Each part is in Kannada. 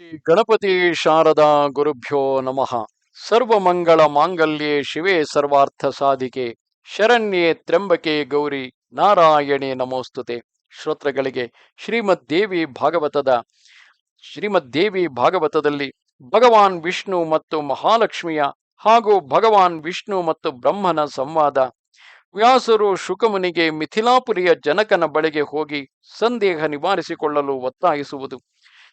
ಗಣಪತಿ ಶಾರದಾ ಗುರುಭ್ಯೋ ನಮಃ. ಸರ್ವಮಂಗಳ ಮಾಂಗಲ್ಯೆ ಶಿವೆ ಸರ್ವಾರ್ಥ ಸಾಧಿಕೆ. ಶರಣ್ಯೆ ತ್ರ್ಯಂಬಕೆ ಗೌರಿ ನಾರಾಯಣೆ ನಮೋಸ್ತುತೆ. ಶ್ರೋತ್ರಗಳಿಗೆ ಶ್ರೀಮದ್ ದೇವಿ ಭಾಗವತದ, ಶ್ರೀಮದ್ ದೇವಿ ಭಾಗವತದಲ್ಲಿ ಭಗವಾನ್ ವಿಷ್ಣು ಮತ್ತು ಮಹಾಲಕ್ಷ್ಮಿಯ ಹಾಗೂ ಭಗವಾನ್ ವಿಷ್ಣು ಮತ್ತು ಬ್ರಹ್ಮನ ಸಂವಾದ. ವ್ಯಾಸರು ಶುಕಮುನಿಗೆ ಮಿಥಿಲಾಪುರಿಯ ಜನಕನ ಬಳಿಗೆ ಹೋಗಿ ಸಂದೇಹ ನಿವಾರಿಸಿಕೊಳ್ಳಲು ಒತ್ತಾಯಿಸುವುದು.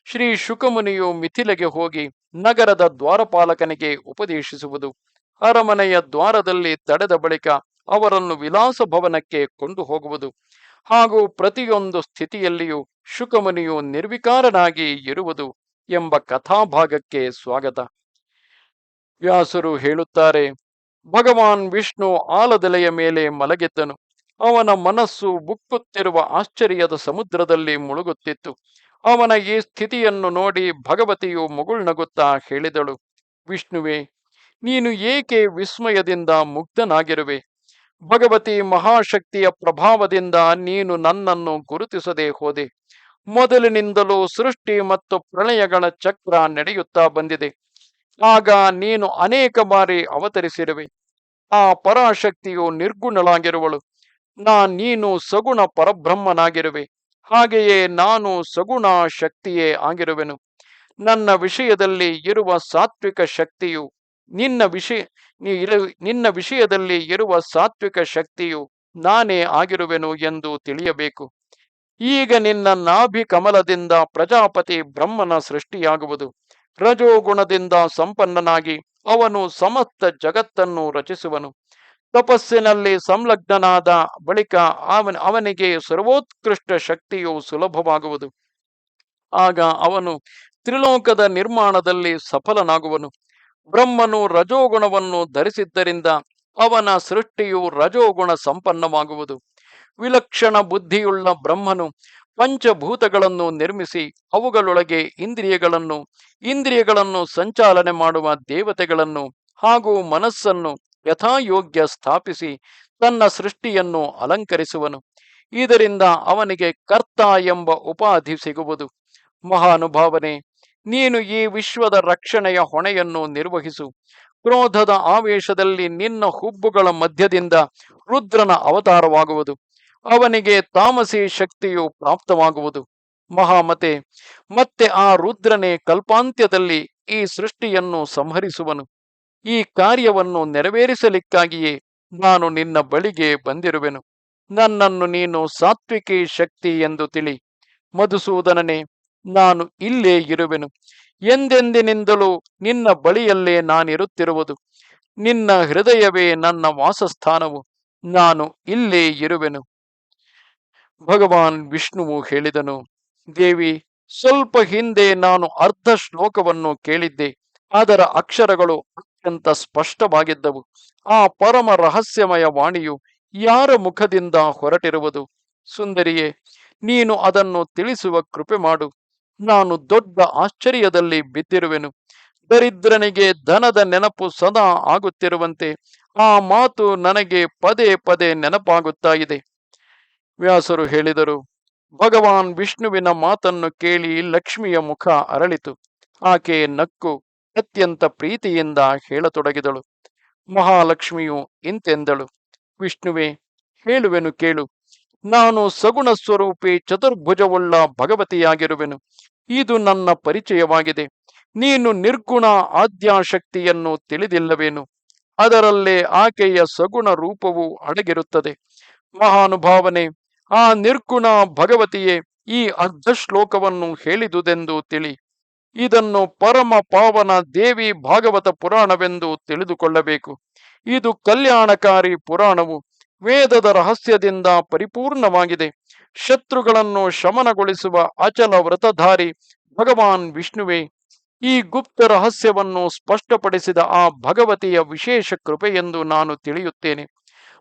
ಶ್ರೀ ಶುಕಮುನಿಯು ಮಿಥಿಲೆಗೆ ಹೋಗಿ ನಗರದ ದ್ವಾರಪಾಲಕನಿಗೆ ಉಪದೇಶಿಸುವುದು. ಅರಮನೆಯ ದ್ವಾರದಲ್ಲಿ ತಡೆದ ಬಳಿಕ ಅವರನ್ನು ವಿಲಾಸ ಭವನಕ್ಕೆ ಕೊಂಡು ಹೋಗುವುದು. ಹಾಗೂ ಪ್ರತಿಯೊಂದು ಸ್ಥಿತಿಯಲ್ಲಿಯೂ ಶುಕಮುನಿಯು ನಿರ್ವಿಕಾರನಾಗಿ ಇರುವುದು ಎಂಬ ಕಥಾಭಾಗಕ್ಕೆ ಸ್ವಾಗತ. ವ್ಯಾಸರು ಹೇಳುತ್ತಾರೆ, ಭಗವಾನ್ ವಿಷ್ಣು ಆಲದೆಲೆಯ ಮೇಲೆ ಮಲಗಿದ್ದನು. ಅವನ ಮನಸ್ಸು ಬುಕ್ಕುತ್ತಿರುವ ಆಶ್ಚರ್ಯದ ಸಮುದ್ರದಲ್ಲಿ ಮುಳುಗುತ್ತಿತ್ತು. ಅವನ ಈ ಸ್ಥಿತಿಯನ್ನು ನೋಡಿ ಭಗವತಿಯು ಮುಗುಳ್ನಗುತ್ತಾ ಹೇಳಿದಳು, ವಿಷ್ಣುವೆ, ನೀನು ಏಕೆ ವಿಸ್ಮಯದಿಂದ ಮುಗ್ಧನಾಗಿರುವೆ? ಭಗವತಿ ಮಹಾಶಕ್ತಿಯ ಪ್ರಭಾವದಿಂದ ನೀನು ನನ್ನನ್ನು ಗುರುತಿಸದೆ ಹೋದೆ. ಮೊದಲಿನಿಂದಲೂ ಸೃಷ್ಟಿ ಮತ್ತು ಪ್ರಳಯಗಳ ಚಕ್ರ ನಡೆಯುತ್ತಾ ಬಂದಿದೆ. ಆಗ ನೀನು ಅನೇಕ ಬಾರಿ ಅವತರಿಸಿರುವೆ. ಆ ಪರಾಶಕ್ತಿಯು ನಿರ್ಗುಣಳಾಗಿರುವಳು. ನಾ ನೀನು ಸಗುಣ ಪರಬ್ರಹ್ಮನಾಗಿರುವೆ. ಹಾಗೆಯೇ ನಾನು ಸಗುಣ ಶಕ್ತಿಯೇ ಆಗಿರುವೆನು. ನನ್ನ ವಿಷಯದಲ್ಲಿ ಇರುವ ಸಾತ್ವಿಕ ಶಕ್ತಿಯು ನಿನ್ನ ವಿಷಯ ನಿನ್ನ ವಿಷಯದಲ್ಲಿ ಇರುವ ಸಾತ್ವಿಕ ಶಕ್ತಿಯು ನಾನೇ ಆಗಿರುವೆನು ಎಂದು ತಿಳಿಯಬೇಕು. ಈಗ ನಿನ್ನ ನಾಭಿ ಕಮಲದಿಂದ ಪ್ರಜಾಪತಿ ಬ್ರಹ್ಮನ ಸೃಷ್ಟಿಯಾಗುವುದು. ರಜೋಗುಣದಿಂದ ಸಂಪನ್ನನಾಗಿ ಅವನು ಸಮಸ್ತ ಜಗತ್ತನ್ನು ರಚಿಸುವನು. ತಪಸ್ಸಿನಲ್ಲಿ ಸಂಲಗ್ನನಾದ ಬಳಿಕ ಅವನ, ಅವನಿಗೆ ಸರ್ವೋತ್ಕೃಷ್ಟ ಶಕ್ತಿಯು ಸುಲಭವಾಗುವುದು. ಆಗ ಅವನು ತ್ರಿಲೋಕದ ನಿರ್ಮಾಣದಲ್ಲಿ ಸಫಲನಾಗುವನು. ಬ್ರಹ್ಮನು ರಜೋಗುಣವನ್ನು ಧರಿಸಿದ್ದರಿಂದ ಅವನ ಸೃಷ್ಟಿಯು ರಜೋಗುಣ ಸಂಪನ್ನವಾಗುವುದು. ವಿಲಕ್ಷಣ ಬುದ್ಧಿಯುಳ್ಳ ಬ್ರಹ್ಮನು ಪಂಚಭೂತಗಳನ್ನು ನಿರ್ಮಿಸಿ ಅವುಗಳೊಳಗೆ ಇಂದ್ರಿಯಗಳನ್ನು ಇಂದ್ರಿಯಗಳನ್ನು ಸಂಚಾಲನೆ ಮಾಡುವ ದೇವತೆಗಳನ್ನು ಹಾಗೂ ಮನಸ್ಸನ್ನು ಯಥಾಯೋಗ್ಯ ಸ್ಥಾಪಿಸಿ ತನ್ನ ಸೃಷ್ಟಿಯನ್ನು ಅಲಂಕರಿಸುವನು. ಇದರಿಂದ ಅವನಿಗೆ ಕರ್ತ ಎಂಬ ಉಪಾಧಿ ಸಿಗುವುದು. ಮಹಾನುಭಾವನೆ, ನೀನು ಈ ವಿಶ್ವದ ರಕ್ಷಣೆಯ ಹೊಣೆಯನ್ನು ನಿರ್ವಹಿಸು. ಕ್ರೋಧದ ಆವೇಶದಲ್ಲಿ ನಿನ್ನ ಹುಬ್ಬುಗಳ ಮಧ್ಯದಿಂದ ರುದ್ರನ ಅವತಾರವಾಗುವುದು. ಅವನಿಗೆ ತಾಮಸಿ ಶಕ್ತಿಯು ಪ್ರಾಪ್ತವಾಗುವುದು. ಮಹಾಮತೆ, ಮತ್ತೆ ಆ ರುದ್ರನೇ ಕಲ್ಪಾಂತ್ಯದಲ್ಲಿ ಈ ಸೃಷ್ಟಿಯನ್ನು ಸಂಹರಿಸುವನು. ಈ ಕಾರ್ಯವನ್ನು ನೆರವೇರಿಸಲಿಕ್ಕಾಗಿಯೇ ನಾನು ನಿನ್ನ ಬಳಿಗೆ ಬಂದಿರುವೆನು. ನನ್ನನ್ನು ನೀನು ಸಾತ್ವಿಕಿ ಶಕ್ತಿ ಎಂದು ತಿಳಿ. ಮಧುಸೂದನನೇ, ನಾನು ಇಲ್ಲೇ ಇರುವೆನು. ಎಂದೆಂದಿನಿಂದಲೂ ನಿನ್ನ ಬಳಿಯಲ್ಲೇ ನಾನಿರುತ್ತಿರುವುದು. ನಿನ್ನ ಹೃದಯವೇ ನನ್ನ ವಾಸಸ್ಥಾನವು. ನಾನು ಇಲ್ಲೇ ಇರುವೆನು. ಭಗವಾನ್ ವಿಷ್ಣುವು ಹೇಳಿದನು, ದೇವಿ, ಸ್ವಲ್ಪ ಹಿಂದೆ ನಾನು ಅರ್ಧ ಶ್ಲೋಕವನ್ನು ಕೇಳಿದ್ದೆ. ಅದರ ಅಕ್ಷರಗಳು ಅತ್ಯಂತ ಸ್ಪಷ್ಟವಾಗಿದ್ದವು. ಆ ಪರಮ ರಹಸ್ಯಮಯ ವಾಣಿಯು ಯಾರ ಮುಖದಿಂದ ಹೊರಟಿರುವುದು? ಸುಂದರಿಯೇ, ನೀನು ಅದನ್ನು ತಿಳಿಸುವ ಕೃಪೆ ಮಾಡು. ನಾನು ದೊಡ್ಡ ಆಶ್ಚರ್ಯದಲ್ಲಿ ಬಿದ್ದಿರುವೆನು. ದರಿದ್ರನಿಗೆ ಧನದ ನೆನಪು ಸದಾ ಆಗುತ್ತಿರುವಂತೆ, ಆ ಮಾತು ನನಗೆ ಪದೇ ಪದೇ ನೆನಪಾಗುತ್ತಾ ಇದೆ ವ್ಯಾಸರು ಹೇಳಿದರು, ಭಗವಾನ್ ವಿಷ್ಣುವಿನ ಮಾತನ್ನು ಕೇಳಿ ಲಕ್ಷ್ಮಿಯ ಮುಖ ಅರಳಿತು. ಆಕೆ ನಕ್ಕು ಅತ್ಯಂತ ಪ್ರೀತಿಯಿಂದ ಹೇಳತೊಡಗಿದಳು. ಮಹಾಲಕ್ಷ್ಮಿಯು ಇಂತೆಂದಳು, ವಿಷ್ಣುವೆ, ಹೇಳುವೆನು ಕೇಳು. ನಾನು ಸಗುಣ ಸ್ವರೂಪಿ ಚತುರ್ಭುಜವುಳ್ಳ ಭಗವತಿಯಾಗಿರುವೆನು. ಇದು ನನ್ನ ಪರಿಚಯವಾಗಿದೆ. ನೀನು ನಿರ್ಗುಣ ಆದ್ಯಾಶಕ್ತಿಯನ್ನು ತಿಳಿದಿಲ್ಲವೇನು? ಅದರಲ್ಲೇ ಆಕೆಯ ಸಗುಣ ರೂಪವು ಅಡಗಿರುತ್ತದೆ. ಮಹಾನುಭಾವನೆ, ಆ ನಿರ್ಗುಣ ಭಗವತಿಯೇ ಈ ಅರ್ಧ ಶ್ಲೋಕವನ್ನು ಹೇಳಿದುದೆಂದು ತಿಳಿ. ಇದನ್ನು ಪರಮ ಪಾವನ ದೇವಿ ಭಾಗವತ ಪುರಾಣವೆಂದು ತಿಳಿದುಕೊಳ್ಳಬೇಕು. ಇದು ಕಲ್ಯಾಣಕಾರಿ ಪುರಾಣವು ವೇದದ ರಹಸ್ಯದಿಂದ ಪರಿಪೂರ್ಣವಾಗಿದೆ. ಶತ್ರುಗಳನ್ನು ಶಮನಗೊಳಿಸುವ ಅಚಲ ವ್ರತಧಾರಿ ಭಗವಾನ್ ವಿಷ್ಣುವೇ. ಈ ಗುಪ್ತ ರಹಸ್ಯವನ್ನು ಸ್ಪಷ್ಟಪಡಿಸಿದ ಆ ಭಗವತಿಯ ವಿಶೇಷ ಕೃಪೆಯೆಂದು ನಾನು ತಿಳಿಯುತ್ತೇನೆ.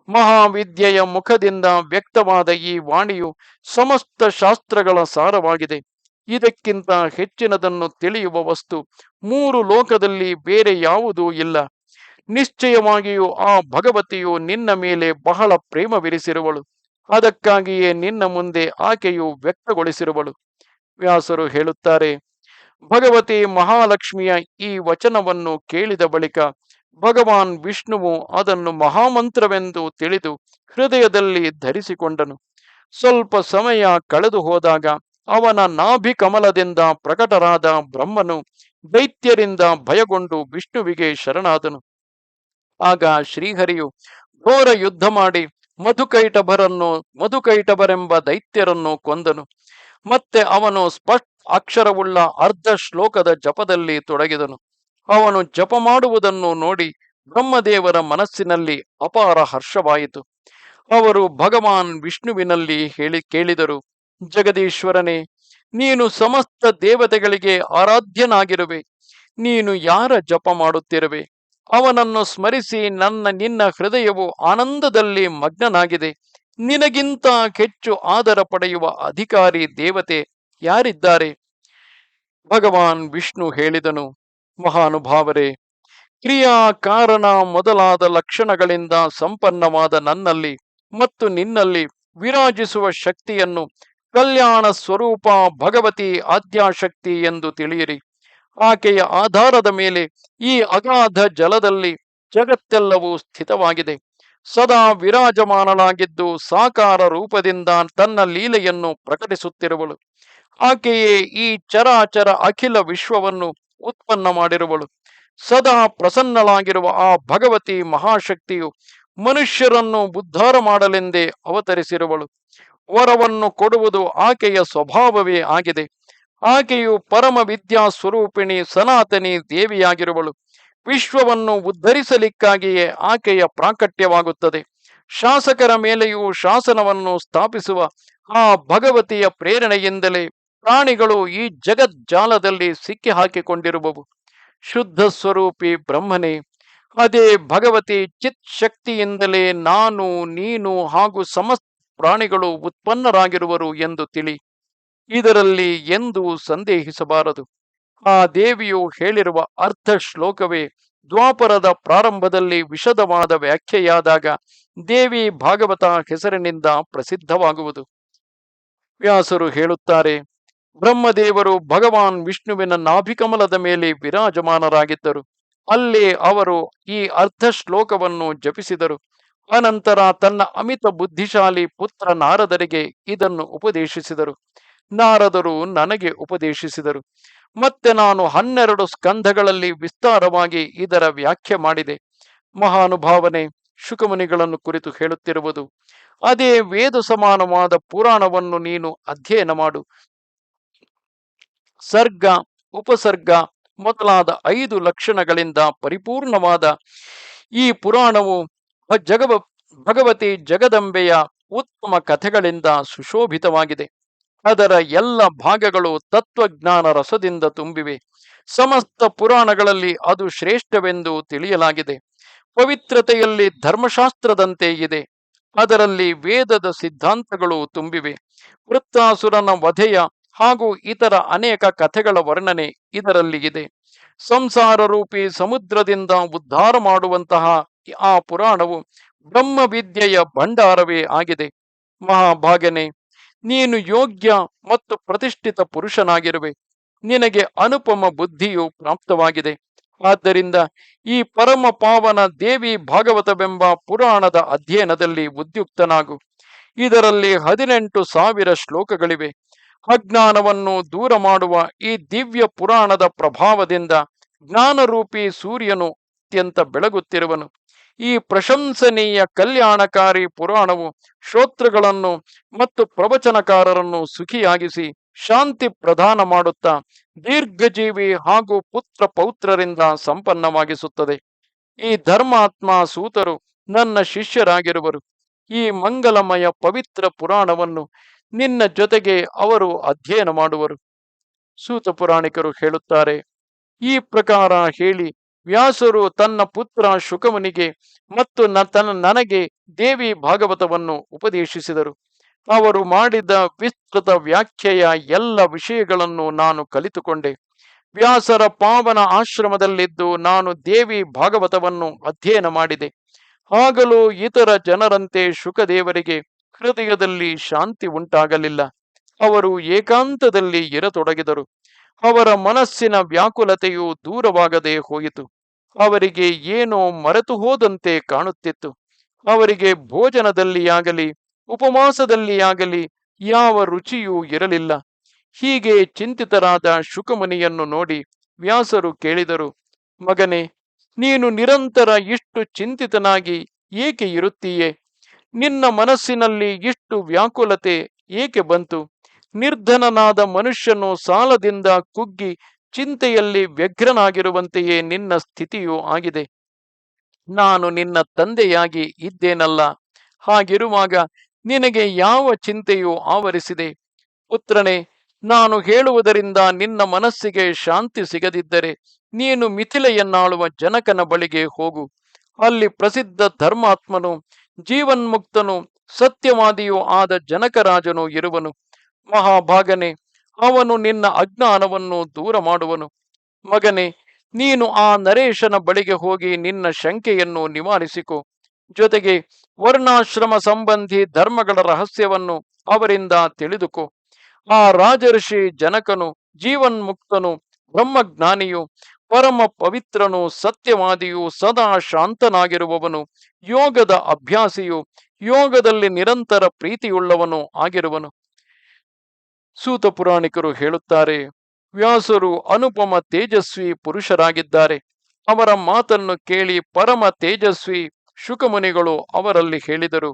ಮಹಾವಿದ್ಯೆಯ ಮುಖದಿಂದ ವ್ಯಕ್ತವಾದ ಈ ವಾಣಿಯು ಸಮಸ್ತ ಶಾಸ್ತ್ರಗಳ ಸಾರವಾಗಿದೆ. ಇದಕ್ಕಿಂತ ಹೆಚ್ಚಿನದನ್ನು ತಿಳಿಯುವ ವಸ್ತು ಮೂರು ಲೋಕದಲ್ಲಿ ಬೇರೆ ಯಾವುದೂ ಇಲ್ಲ. ನಿಶ್ಚಯವಾಗಿಯೂ ಆ ಭಗವತಿಯು ನಿನ್ನ ಮೇಲೆ ಬಹಳ ಪ್ರೇಮವಿರಿಸಿರುವಳು. ಅದಕ್ಕಾಗಿಯೇ ನಿನ್ನ ಮುಂದೆ ಆಕೆಯು ವ್ಯಕ್ತಗೊಳಿಸಿರುವಳು. ವ್ಯಾಸರು ಹೇಳುತ್ತಾರೆ, ಭಗವತಿ ಮಹಾಲಕ್ಷ್ಮಿಯ ಈ ವಚನವನ್ನು ಕೇಳಿದ ಬಳಿಕ ಭಗವಾನ್ ವಿಷ್ಣುವು ಅದನ್ನು ಮಹಾಮಂತ್ರವೆಂದು ತಿಳಿದು ಹೃದಯದಲ್ಲಿ ಧರಿಸಿಕೊಂಡನು. ಸ್ವಲ್ಪ ಸಮಯ ಕಳೆದು ಹೋದಾಗ ಅವನ ನಾಭಿ ಕಮಲದಿಂದ ಪ್ರಕಟರಾದ ಬ್ರಹ್ಮನು ದೈತ್ಯರಿಂದ ಭಯಗೊಂಡು ವಿಷ್ಣುವಿಗೆ ಶರಣಾದನು. ಆಗ ಶ್ರೀಹರಿಯು ಘೋರ ಯುದ್ಧ ಮಾಡಿ ಮಧುಕೈಟಭರನ್ನು, ಮಧುಕೈಟಭರೆಂಬ ದೈತ್ಯರನ್ನು ಕೊಂದನು. ಮತ್ತೆ ಅವನು ಸ್ಪಷ್ಟ ಅಕ್ಷರವುಳ್ಳ ಅರ್ಧ ಶ್ಲೋಕದ ಜಪದಲ್ಲಿ ತೊಡಗಿದನು. ಅವನು ಜಪ ಮಾಡುವುದನ್ನು ನೋಡಿ ಬ್ರಹ್ಮದೇವರ ಮನಸ್ಸಿನಲ್ಲಿ ಅಪಾರ ಹರ್ಷವಾಯಿತು. ಅವರು ಭಗವಾನ್ ವಿಷ್ಣುವಿನಲ್ಲಿ ಹೇಳಿ ಕೇಳಿದರು ಜಗದೀಶ್ವರನೇ, ನೀನು ಸಮಸ್ತ ದೇವತೆಗಳಿಗೆ ಆರಾಧ್ಯನಾಗಿರುವೆ. ನೀನು ಯಾರ ಜಪ ಮಾಡುತ್ತಿರುವೆ? ಅವನನ್ನು ಸ್ಮರಿಸಿ ನನ್ನ, ನಿನ್ನ ಹೃದಯವು ಆನಂದದಲ್ಲಿ ಮಗ್ನನಾಗಿದೆ. ನಿನಗಿಂತ ಹೆಚ್ಚು ಆದರ ಪಡೆಯುವ ಅಧಿಕಾರಿ ದೇವತೆ ಯಾರಿದ್ದಾರೆ? ಭಗವಾನ್ ವಿಷ್ಣು ಹೇಳಿದನು, ಮಹಾನುಭಾವರೇ ಕ್ರಿಯಾ ಕಾರಣ ಮೊದಲಾದ ಲಕ್ಷಣಗಳಿಂದ ಸಂಪನ್ನವಾದ ನನ್ನಲ್ಲಿ ಮತ್ತು ನಿನ್ನಲ್ಲಿ ವಿರಾಜಿಸುವ ಶಕ್ತಿಯನ್ನು ಕಲ್ಯಾಣ ಸ್ವರೂಪ ಭಗವತಿ ಆದ್ಯಾಶಕ್ತಿ ಎಂದು ತಿಳಿಯಿರಿ. ಆಕೆಯ ಆಧಾರದ ಮೇಲೆ ಈ ಅಗಾಧ ಜಲದಲ್ಲಿ ಜಗತ್ತೆಲ್ಲವೂ ಸ್ಥಿತವಾಗಿದೆ. ಸದಾ ವಿರಾಜಮಾನಳಾಗಿದ್ದು ಸಾಕಾರ ರೂಪದಿಂದ ತನ್ನ ಲೀಲೆಯನ್ನು ಪ್ರಕಟಿಸುತ್ತಿರುವಳು. ಆಕೆಯೇ ಈ ಚರಾಚರ ಅಖಿಲ ವಿಶ್ವವನ್ನು ಉತ್ಪನ್ನ ಮಾಡಿರುವಳು. ಸದಾ ಪ್ರಸನ್ನಳಾಗಿರುವ ಆ ಭಗವತಿ ಮಹಾಶಕ್ತಿಯು ಮನುಷ್ಯರನ್ನು ಉದ್ಧಾರ ಮಾಡಲೆಂದೇ ಅವತರಿಸಿರುವಳು. ವರವನ್ನು ಕೊಡುವುದು ಆಕೆಯ ಸ್ವಭಾವವೇ ಆಗಿದೆ. ಆಕೆಯು ಪರಮ ವಿದ್ಯಾ ಸ್ವರೂಪಿಣಿ ಸನಾತನಿ ದೇವಿಯಾಗಿರುವಳು. ವಿಶ್ವವನ್ನು ಉದ್ಧರಿಸಲಿಕ್ಕಾಗಿಯೇ ಆಕೆಯ ಪ್ರಾಕಟ್ಯವಾಗುತ್ತದೆ. ಶಾಸಕರ ಮೇಲೆಯೂ ಶಾಸನವನ್ನು ಸ್ಥಾಪಿಸುವ ಆ ಭಗವತಿಯ ಪ್ರೇರಣೆಯಿಂದಲೇ ಪ್ರಾಣಿಗಳು ಈ ಜಗಜ್ಜಾಲದಲ್ಲಿ ಸಿಕ್ಕಿ ಹಾಕಿಕೊಂಡಿರುವವು ಶುದ್ಧ ಸ್ವರೂಪಿ ಬ್ರಹ್ಮನೇ, ಅದೇ ಭಗವತಿ ಚಿತ್ ಶಕ್ತಿಯಿಂದಲೇ ನಾನು, ನೀನು ಹಾಗೂ ಸಮಸ್ತ ಪ್ರಾಣಿಗಳು ಉತ್ಪನ್ನರಾಗಿರುವರು ಎಂದು ತಿಳಿ. ಇದರಲ್ಲಿ ಎಂದು ಸಂದೇಹಿಸಬಾರದು. ಆ ದೇವಿಯು ಹೇಳಿರುವ ಅರ್ಧ ಶ್ಲೋಕವೇ ದ್ವಾಪರದ ಪ್ರಾರಂಭದಲ್ಲಿ ವಿಶದವಾದ ವ್ಯಾಖ್ಯೆಯಾದಾಗ ದೇವಿ ಭಾಗವತ ಹೆಸರಿನಿಂದ ಪ್ರಸಿದ್ಧವಾಗುವುದು. ವ್ಯಾಸರು ಹೇಳುತ್ತಾರೆ, ಬ್ರಹ್ಮದೇವರು ಭಗವಾನ್ ವಿಷ್ಣುವಿನ ನಾಭಿಕಮಲದ ಮೇಲೆ ವಿರಾಜಮಾನರಾಗಿದ್ದರು. ಅಲ್ಲಿ ಅವರು ಈ ಅರ್ಥ ಶ್ಲೋಕವನ್ನು ಜಪಿಸಿದರು. ಅನಂತರ ತನ್ನ ಅಮಿತ ಬುದ್ಧಿಶಾಲಿ ಪುತ್ರ ನಾರದರಿಗೆ ಇದನ್ನು ಉಪದೇಶಿಸಿದರು. ನಾರದರು ನನಗೆ ಉಪದೇಶಿಸಿದರು. ಮತ್ತೆ ನಾನು ಹನ್ನೆರಡು ಸ್ಕಂಧಗಳಲ್ಲಿ ವಿಸ್ತಾರವಾಗಿ ಇದರ ವ್ಯಾಖ್ಯೆ ಮಾಡಿದೆ. ಮಹಾನುಭಾವನೆ ಶುಕಮುನಿಗಳನ್ನು ಕುರಿತು ಹೇಳುತ್ತಿರುವುದು, ಅದೇ ವೇದ ಸಮಾನವಾದ ಪುರಾಣವನ್ನು ನೀನು ಅಧ್ಯಯನ ಮಾಡು. ಸರ್ಗ, ಉಪಸರ್ಗ ಮೊದಲಾದ ಐದು ಲಕ್ಷಣಗಳಿಂದ ಪರಿಪೂರ್ಣವಾದ ಈ ಪುರಾಣವು ಜಗವ ಭಗವತಿ ಜಗದಂಬೆಯ ಉತ್ತಮ ಕಥೆಗಳಿಂದ ಸುಶೋಭಿತವಾಗಿದೆ. ಅದರ ಎಲ್ಲ ಭಾಗಗಳು ತತ್ವಜ್ಞಾನ ರಸದಿಂದ ತುಂಬಿವೆ. ಸಮಸ್ತ ಪುರಾಣಗಳಲ್ಲಿ ಅದು ಶ್ರೇಷ್ಠವೆಂದು ತಿಳಿಯಲಾಗಿದೆ. ಪವಿತ್ರತೆಯಲ್ಲಿ ಧರ್ಮಶಾಸ್ತ್ರದಂತೆ ಇದೆ. ಅದರಲ್ಲಿ ವೇದದ ಸಿದ್ಧಾಂತಗಳು ತುಂಬಿವೆ. ವೃತ್ತಾಸುರನ ವಧೆಯ ಹಾಗೂ ಇತರ ಅನೇಕ ಕಥೆಗಳ ವರ್ಣನೆ ಇದರಲ್ಲಿ ಇದೆ. ಸಂಸಾರ ರೂಪಿ ಸಮುದ್ರದಿಂದ ಉದ್ಧಾರ ಮಾಡುವಂತಹ ಆ ಪುರಾಣವು ಬ್ರಹ್ಮವಿದ್ಯೆಯ ಭಂಡಾರವೇ ಆಗಿದೆ. ಮಹಾಭಾಗನೆ ನೀನು ಯೋಗ್ಯ ಮತ್ತು ಪ್ರತಿಷ್ಠಿತ ಪುರುಷನಾಗಿರುವೆ. ನಿನಗೆ ಅನುಪಮ ಬುದ್ಧಿಯು ಪ್ರಾಪ್ತವಾಗಿದೆ. ಆದ್ದರಿಂದ ಈ ಪರಮ ಪಾವನ ದೇವಿ ಭಾಗವತವೆಂಬ ಪುರಾಣದ ಅಧ್ಯಯನದಲ್ಲಿ ಉದ್ಯುಕ್ತನಾಗು. ಇದರಲ್ಲಿ ಹದಿನೆಂಟು ಸಾವಿರ ಶ್ಲೋಕಗಳಿವೆ. ಅಜ್ಞಾನವನ್ನು ದೂರ ಮಾಡುವ ಈ ದಿವ್ಯ ಪುರಾಣದ ಪ್ರಭಾವದಿಂದ ಜ್ಞಾನರೂಪಿ ಸೂರ್ಯನು ಅತ್ಯಂತ ಬೆಳಗುತ್ತಿರುವನು. ಈ ಪ್ರಶಂಸನೀಯ ಕಲ್ಯಾಣಕಾರಿ ಪುರಾಣವು ಶ್ರೋತೃಗಳನ್ನು ಮತ್ತು ಪ್ರವಚನಕಾರರನ್ನು ಸುಖಿಯಾಗಿಸಿ ಶಾಂತಿ ಪ್ರದಾನ ಮಾಡುತ್ತಾ ದೀರ್ಘಜೀವಿ ಹಾಗೂ ಪುತ್ರ ಪೌತ್ರರಿಂದ ಸಂಪನ್ನವಾಗಿಸುತ್ತದೆ. ಈ ಧರ್ಮಾತ್ಮ ಸೂತರು ನನ್ನ ಶಿಷ್ಯರಾಗಿರುವರು. ಈ ಮಂಗಲಮಯ ಪವಿತ್ರ ಪುರಾಣವನ್ನು ನಿನ್ನ ಜೊತೆಗೆ ಅವರು ಅಧ್ಯಯನ ಮಾಡುವರು. ಸೂತ ಪುರಾಣಿಕರು ಹೇಳುತ್ತಾರೆ, ಈ ಪ್ರಕಾರ ಹೇಳಿ ವ್ಯಾಸರು ತನ್ನ ಪುತ್ರ ಶುಕಮನಿಗೆ ಮತ್ತು ತನ್ನ ನನಗೆ ದೇವಿ ಭಾಗವತವನ್ನು ಉಪದೇಶಿಸಿದರು. ಅವರು ಮಾಡಿದ ವಿಸ್ತೃತ ವ್ಯಾಖ್ಯೆಯ ಎಲ್ಲ ವಿಷಯಗಳನ್ನು ನಾನು ಕಲಿತುಕೊಂಡೆ. ವ್ಯಾಸರ ಪಾವನ ಆಶ್ರಮದಲ್ಲಿದ್ದು ನಾನು ದೇವಿ ಭಾಗವತವನ್ನು ಅಧ್ಯಯನ ಮಾಡಿದೆ. ಆಗಲೂ ಇತರ ಜನರಂತೆ ಶುಕದೇವರಿಗೆ ಹೃದಯದಲ್ಲಿ ಶಾಂತಿ ಉಂಟಾಗಲಿಲ್ಲ. ಅವರು ಏಕಾಂತದಲ್ಲಿ ಇರತೊಡಗಿದರು. ಅವರ ಮನಸ್ಸಿನ ವ್ಯಾಕುಲತೆಯು ದೂರವಾಗದೆ ಹೋಯಿತು. ಅವರಿಗೆ ಏನೋ ಮರೆತು ಹೋದಂತೆ ಕಾಣುತ್ತಿತ್ತು. ಅವರಿಗೆ ಭೋಜನದಲ್ಲಿಯಾಗಲಿ, ಉಪವಾಸದಲ್ಲಿಯಾಗಲಿ ಯಾವ ರುಚಿಯೂ ಇರಲಿಲ್ಲ. ಹೀಗೆ ಚಿಂತಿತರಾದ ಶುಕಮುನಿಯನ್ನು ನೋಡಿ ವ್ಯಾಸರು ಕೇಳಿದರು, ಮಗನೇ, ನೀನು ನಿರಂತರ ಇಷ್ಟು ಚಿಂತಿತನಾಗಿ ಏಕೆ ಇರುತ್ತೀಯೇ? ನಿನ್ನ ಮನಸ್ಸಿನಲ್ಲಿ ಇಷ್ಟು ವ್ಯಾಕುಲತೆ ಏಕೆ ಬಂತು? ನಿರ್ಧನನಾದ ಮನುಷ್ಯನು ಸಾಲದಿಂದ ಕುಗ್ಗಿ ಚಿಂತೆಯಲ್ಲಿ ವ್ಯಗ್ರನಾಗಿರುವಂತೆಯೇ ನಿನ್ನ ಸ್ಥಿತಿಯೂ ಆಗಿದೆ. ನಾನು ನಿನ್ನ ತಂದೆಯಾಗಿ ಇದ್ದೇನಲ್ಲ. ಹಾಗಿರುವಾಗ ನಿನಗೆ ಯಾವ ಚಿಂತೆಯೂ ಆವರಿಸಿದೆ. ಪುತ್ರನೇ, ನಾನು ಹೇಳುವುದರಿಂದ ನಿನ್ನ ಮನಸ್ಸಿಗೆ ಶಾಂತಿ ಸಿಗದಿದ್ದರೆ ನೀನು ಮಿಥಿಲೆಯನ್ನಾಳುವ ಜನಕನ ಬಳಿಗೆ ಹೋಗು. ಅಲ್ಲಿ ಪ್ರಸಿದ್ಧ ಧರ್ಮಾತ್ಮನು, ಜೀವನ್ಮುಕ್ತನು, ಸತ್ಯವಾದಿಯೂ ಆದ ಜನಕರಾಜನು ಇರುವನು. ಮಹಾಭಾಗನೆ ಅವನು ನಿನ್ನ ಅಜ್ಞಾನವನ್ನು ದೂರ ಮಾಡುವನು ಮಗನೇ, ನೀನು ಆ ನರೇಶನ ಬಳಿಗೆ ಹೋಗಿ ನಿನ್ನ ಶಂಕೆಯನ್ನು ನಿವಾರಿಸಿಕೊ. ಜೊತೆಗೆ ವರ್ಣಾಶ್ರಮ ಸಂಬಂಧಿ ಧರ್ಮಗಳ ರಹಸ್ಯವನ್ನು ಅವರಿಂದ ತಿಳಿದುಕೋ. ಆ ರಾಜರ್ಷಿ ಜನಕನು, ಜೀವನ್ಮುಕ್ತನು, ಬ್ರಹ್ಮಜ್ಞಾನಿಯು, ಪರಮ ಪವಿತ್ರನು, ಸತ್ಯವಾದಿಯು, ಸದಾ ಶಾಂತನಾಗಿರುವವನು, ಯೋಗದ ಅಭ್ಯಾಸಿಯು, ಯೋಗದಲ್ಲಿ ನಿರಂತರ ಪ್ರೀತಿಯುಳ್ಳವನು ಆಗಿರುವನು. ಸೂತ ಪುರಾಣಿಕರು ಹೇಳುತ್ತಾರೆ, ವ್ಯಾಸರು ಅನುಪಮ ತೇಜಸ್ವಿ ಪುರುಷರಾಗಿದ್ದಾರೆ. ಅವರ ಮಾತನ್ನು ಕೇಳಿ ಪರಮ ತೇಜಸ್ವಿ ಶುಕಮುನಿಗಳು ಅವರಲ್ಲಿ ಹೇಳಿದರು.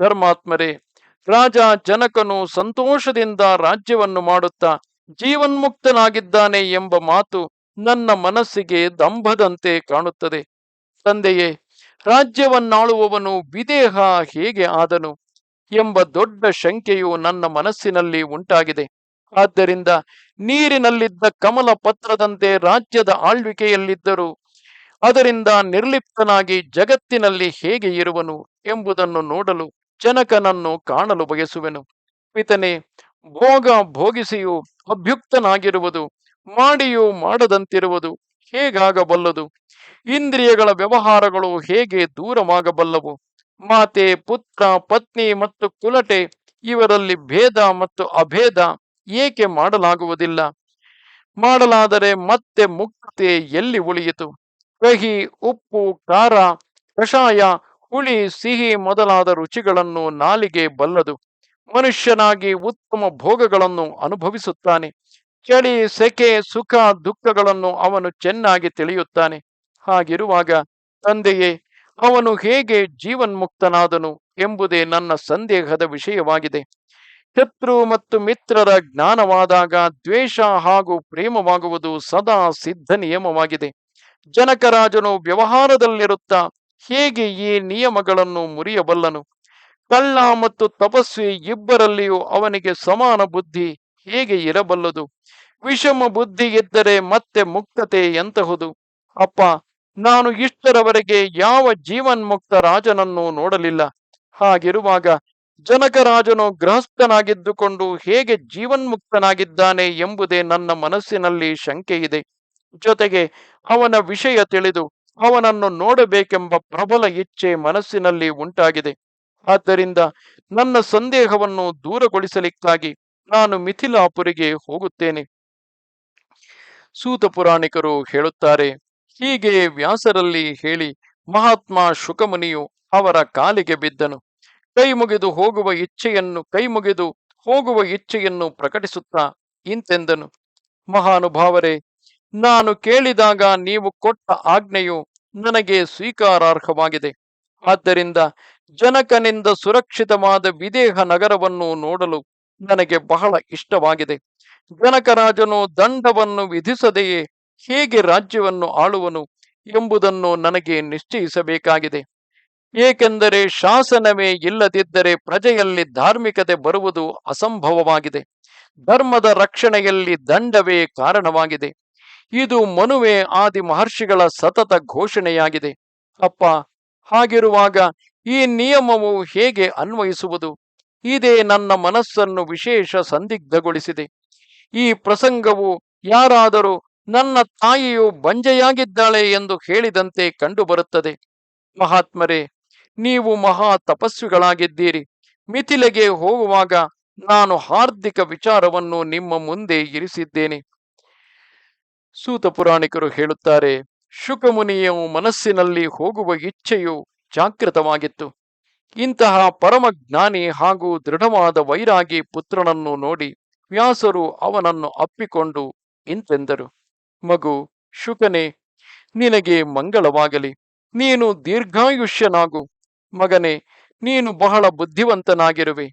ಧರ್ಮಾತ್ಮರೇ, ರಾಜ ಜನಕನು ಸಂತೋಷದಿಂದ ರಾಜ್ಯವನ್ನು ಮಾಡುತ್ತಾ ಜೀವನ್ಮುಕ್ತನಾಗಿದ್ದಾನೆ ಎಂಬ ಮಾತು ನನ್ನ ಮನಸ್ಸಿಗೆ ದಂಭದಂತೆ ಕಾಣುತ್ತದೆ. ತಂದೆಯೇ, ರಾಜ್ಯವನ್ನಾಳುವವನು ವಿದೇಹ ಹೇಗೆ ಆದನು? ಎಂಬ ದೊಡ್ಡ ಶಂಕೆಯು ನನ್ನ ಮನಸ್ಸಿನಲ್ಲಿ ಉಂಟಾಗಿದೆ. ಆದ್ದರಿಂದ ನೀರಿನಲ್ಲಿದ್ದ ಕಮಲ ಪತ್ರದಂತೆ ರಾಜ್ಯದ ಆಳ್ವಿಕೆಯಲ್ಲಿದ್ದರು. ಅದರಿಂದ ನಿರ್ಲಿಪ್ತನಾಗಿ ಜಗತ್ತಿನಲ್ಲಿ ಹೇಗೆ ಇರುವನು ಎಂಬುದನ್ನು ನೋಡಲು ಜನಕನನ್ನು ಕಾಣಲು ಬಯಸುವೆನು. ಪಿತನೆ, ಭೋಗ ಭೋಗಿಸಿಯೂ ಅಭ್ಯುಕ್ತನಾಗಿರುವುದು, ಮಾಡಿಯೂ ಮಾಡದಂತಿರುವುದು ಹೇಗಾಗಬಲ್ಲದು? ಇಂದ್ರಿಯಗಳ ವ್ಯವಹಾರಗಳು ಹೇಗೆ ದೂರವಾಗಬಲ್ಲವು? ಮಾತೆ, ಪುತ್ರ, ಪತ್ನಿ ಮತ್ತು ಕುಲಟೆ ಇವರಲ್ಲಿ ಭೇದ ಮತ್ತು ಅಭೇದ ಏಕೆ ಮಾಡಲಾಗುವುದಿಲ್ಲ? ಮಾಡಲಾದರೆ ಮತ್ತೆ ಮುಕ್ತತೆ ಎಲ್ಲಿ ಉಳಿಯಿತು? ಕಹಿ, ಉಪ್ಪು, ಖಾರ, ಕಷಾಯ, ಹುಳಿ, ಸಿಹಿ ಮೊದಲಾದ ರುಚಿಗಳನ್ನು ನಾಲಿಗೆ ಬಲ್ಲದು. ಮನುಷ್ಯನಾಗಿ ಉತ್ತಮ ಭೋಗಗಳನ್ನು ಅನುಭವಿಸುತ್ತಾನೆ. ಚಳಿ, ಸೆಕೆ, ಸುಖ, ದುಃಖಗಳನ್ನು ಅವನು ಚೆನ್ನಾಗಿ ತಿಳಿಯುತ್ತಾನೆ. ಹಾಗಿರುವಾಗ, ತಂದೆಯೇ ಅವನು ಹೇಗೆ ಜೀವನ್ಮುಕ್ತನಾದನು ಎಂಬುದೇ ನನ್ನ ಸಂದೇಹದ ವಿಷಯವಾಗಿದೆ. ಶತ್ರು ಮತ್ತು ಮಿತ್ರರ ಜ್ಞಾನವಾದಾಗ ದ್ವೇಷ ಹಾಗೂ ಪ್ರೇಮವಾಗುವುದು ಸದಾ ಸಿದ್ಧ ನಿಯಮವಾಗಿದೆ. ಜನಕರಾಜನು ವ್ಯವಹಾರದಲ್ಲಿರುತ್ತಾ ಹೇಗೆ ಈ ನಿಯಮಗಳನ್ನು ಮುರಿಯಬಲ್ಲನು? ಕಳ್ಳ ಮತ್ತು ತಪಸ್ವಿ ಇಬ್ಬರಲ್ಲಿಯೂ ಅವನಿಗೆ ಸಮಾನ ಬುದ್ಧಿ ಹೇಗೆ ಇರಬಲ್ಲದು? ವಿಷಮ ಬುದ್ಧಿ ಇದ್ದರೆ ಮತ್ತೆ ಮುಕ್ತತೆ ಎಂತಹುದು? ಅಪ್ಪ ನಾನು ಇಷ್ಟರವರೆಗೆ ಯಾವ ಜೀವನ್ಮುಕ್ತ ರಾಜನನ್ನು ನೋಡಲಿಲ್ಲ. ಹಾಗಿರುವಾಗ ಜನಕರಾಜನು ಗೃಹಸ್ಥನಾಗಿದ್ದುಕೊಂಡು ಹೇಗೆ ಜೀವನ್ಮುಕ್ತನಾಗಿದ್ದಾನೆ ಎಂಬುದೇ ನನ್ನ ಮನಸ್ಸಿನಲ್ಲಿ ಶಂಕೆ ಇದೆ ಜೊತೆಗೆ ಅವನ ವಿಷಯ ತಿಳಿದು ಅವನನ್ನು ನೋಡಬೇಕೆಂಬ ಪ್ರಬಲ ಇಚ್ಛೆ ಮನಸ್ಸಿನಲ್ಲಿ ಉಂಟಾಗಿದೆ. ಆದ್ದರಿಂದ ನನ್ನ ಸಂದೇಹವನ್ನು ದೂರಗೊಳಿಸಲಿಕ್ಕಾಗಿ ನಾನು ಮಿಥಿಲಾಪುರಿಗೆ ಹೋಗುತ್ತೇನೆ. ಸೂತ ಪುರಾಣಿಕರು ಹೇಳುತ್ತಾರೆ ಹೀಗೆ ವ್ಯಾಸರಲ್ಲಿ ಹೇಳಿ ಮಹಾತ್ಮ ಶುಕಮುನಿಯು ಅವರ ಕಾಲಿಗೆ ಬಿದ್ದನು. ಕೈ ಮುಗಿದು ಹೋಗುವ ಇಚ್ಛೆಯನ್ನು, ಕೈ ಮುಗಿದು ಹೋಗುವ ಇಚ್ಛೆಯನ್ನು ಪ್ರಕಟಿಸುತ್ತಾ ಇಂತೆಂದನು. ಮಹಾನುಭಾವರೇ, ನಾನು ಕೇಳಿದಾಗ ನೀವು ಕೊಟ್ಟ ಆಜ್ಞೆಯು ನನಗೆ ಸ್ವೀಕಾರಾರ್ಹವಾಗಿದೆ. ಆದ್ದರಿಂದ ಜನಕನಿಂದ ಸುರಕ್ಷಿತವಾದ ವಿದೇಹ ನಗರವನ್ನು ನೋಡಲು ನನಗೆ ಬಹಳ ಇಷ್ಟವಾಗಿದೆ. ಜನಕರಾಜನು ದಂಡವನ್ನು ವಿಧಿಸದೆಯೇ ಹೇಗೆ ರಾಜ್ಯವನ್ನು ಆಳುವನು ಎಂಬುದನ್ನು ನನಗೆ ನಿಶ್ಚಯಿಸಬೇಕಾಗಿದೆ. ಏಕೆಂದರೆ ಶಾಸನವೇ ಇಲ್ಲದಿದ್ದರೆ ಪ್ರಜೆಯಲ್ಲಿ ಧಾರ್ಮಿಕತೆ ಬರುವುದು ಅಸಂಭವವಾಗಿದೆ. ಧರ್ಮದ ರಕ್ಷಣೆಯಲ್ಲಿ ದಂಡವೇ ಕಾರಣವಾಗಿದೆ. ಇದು ಮನುವೆ ಆದಿ ಮಹರ್ಷಿಗಳ ಸತತ ಘೋಷಣೆಯಾಗಿದೆ. ಅಪ್ಪ, ಹಾಗಿರುವಾಗ ಈ ನಿಯಮವು ಹೇಗೆ ಅನ್ವಯಿಸುವುದು? ಇದೇ ನನ್ನ ಮನಸ್ಸನ್ನು ವಿಶೇಷ ಸಂದಿಗ್ಧಗೊಳಿಸಿದೆ. ಈ ಪ್ರಸಂಗವು ಯಾರಾದರೂ ನನ್ನ ತಾಯಿಯು ಬಂಜೆಯಾಗಿದ್ದಾಳೆ ಎಂದು ಹೇಳಿದಂತೆ ಕಂಡುಬರುತ್ತದೆ. ಮಹಾತ್ಮರೇ, ನೀವು ಮಹಾ ತಪಸ್ವಿಗಳಾಗಿದ್ದೀರಿ. ಮಿಥಿಲೆಗೆ ಹೋಗುವಾಗ ನಾನು ಹಾರ್ದಿಕ ವಿಚಾರವನ್ನು ನಿಮ್ಮ ಮುಂದೆ ಇರಿಸಿದ್ದೇನೆ. ಸೂತ ಪುರಾಣಿಕರು ಹೇಳುತ್ತಾರೆ, ಶುಕಮುನಿಯ ಮನಸ್ಸಿನಲ್ಲಿ ಹೋಗುವ ಇಚ್ಛೆಯು ಜಾಗೃತವಾಗಿತ್ತು. ಇಂತಹ ಪರಮಜ್ಞಾನಿ ಹಾಗೂ ದೃಢವಾದ ವೈರಾಗಿ ಪುತ್ರನನ್ನು ನೋಡಿ ವ್ಯಾಸರು ಅವನನ್ನು ಅಪ್ಪಿಕೊಂಡು ಇಂತೆಂದರು. ಮಗು, ಶುಕನೇ, ನಿನಗೆ ಮಂಗಳವಾಗಲಿ. ನೀನು ದೀರ್ಘಾಯುಷ್ಯನಾಗು. ಮಗನೇ, ನೀನು ಬಹಳ ಬುದ್ಧಿವಂತನಾಗಿರುವೆ.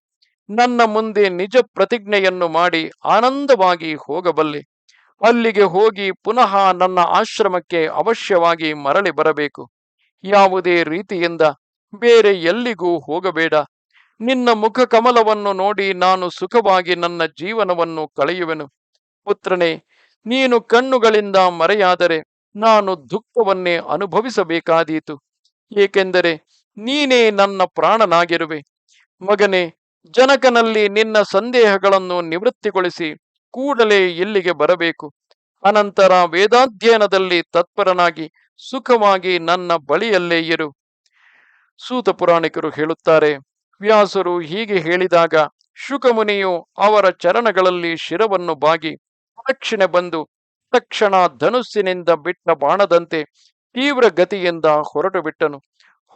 ನನ್ನ ಮುಂದೆ ನಿಜ ಪ್ರತಿಜ್ಞೆಯನ್ನು ಮಾಡಿ ಆನಂದವಾಗಿ ಹೋಗಬಲ್ಲೆ. ಅಲ್ಲಿಗೆ ಹೋಗಿ ಪುನಃ ನನ್ನ ಆಶ್ರಮಕ್ಕೆ ಅವಶ್ಯವಾಗಿ ಮರಳಿ ಬರಬೇಕು. ಯಾವುದೇ ರೀತಿಯಿಂದ ಬೇರೆ ಎಲ್ಲಿಗೂ ಹೋಗಬೇಡ. ನಿನ್ನ ಮುಖ ಕಮಲವನ್ನು ನೋಡಿ ನಾನು ಸುಖವಾಗಿ ನನ್ನ ಜೀವನವನ್ನು ಕಳೆಯುವೆನು. ಪುತ್ರನೇ ನೀನು ಕಣ್ಣುಗಳಿಂದ ಮರೆಯಾದರೆ ನಾನು ದುಃಖವನ್ನೇ ಅನುಭವಿಸಬೇಕಾದೀತು. ಏಕೆಂದರೆ ನೀನೇ ನನ್ನ ಪ್ರಾಣನಾಗಿರುವೆ. ಮಗನೇ, ಜನಕನಲ್ಲಿ ನಿನ್ನ ಸಂದೇಹಗಳನ್ನು ನಿವೃತ್ತಿಗೊಳಿಸಿ ಕೂಡಲೇ ಇಲ್ಲಿಗೆ ಬರಬೇಕು. ಅನಂತರ ವೇದಾಧ್ಯಯನದಲ್ಲಿ ತತ್ಪರನಾಗಿ ಸುಖವಾಗಿ ನನ್ನ ಬಳಿಯಲ್ಲೇ ಇರು. ಸೂತ ಪುರಾಣಿಕರು ಹೇಳುತ್ತಾರೆ, ವ್ಯಾಸರು ಹೀಗೆ ಹೇಳಿದಾಗ, ಶುಕಮುನಿಯು ಅವರ ಚರಣಗಳಲ್ಲಿ ಶಿರವನ್ನು ಬಾಗಿ ದಕ್ಷಿಣೆ ಬಂದು ತಕ್ಷಣ ಧನುಸ್ಸಿನಿಂದ ಬಿಟ್ಟ ಬಾಣದಂತೆ ತೀವ್ರ ಗತಿಯಿಂದ ಹೊರಟು ಬಿಟ್ಟನು.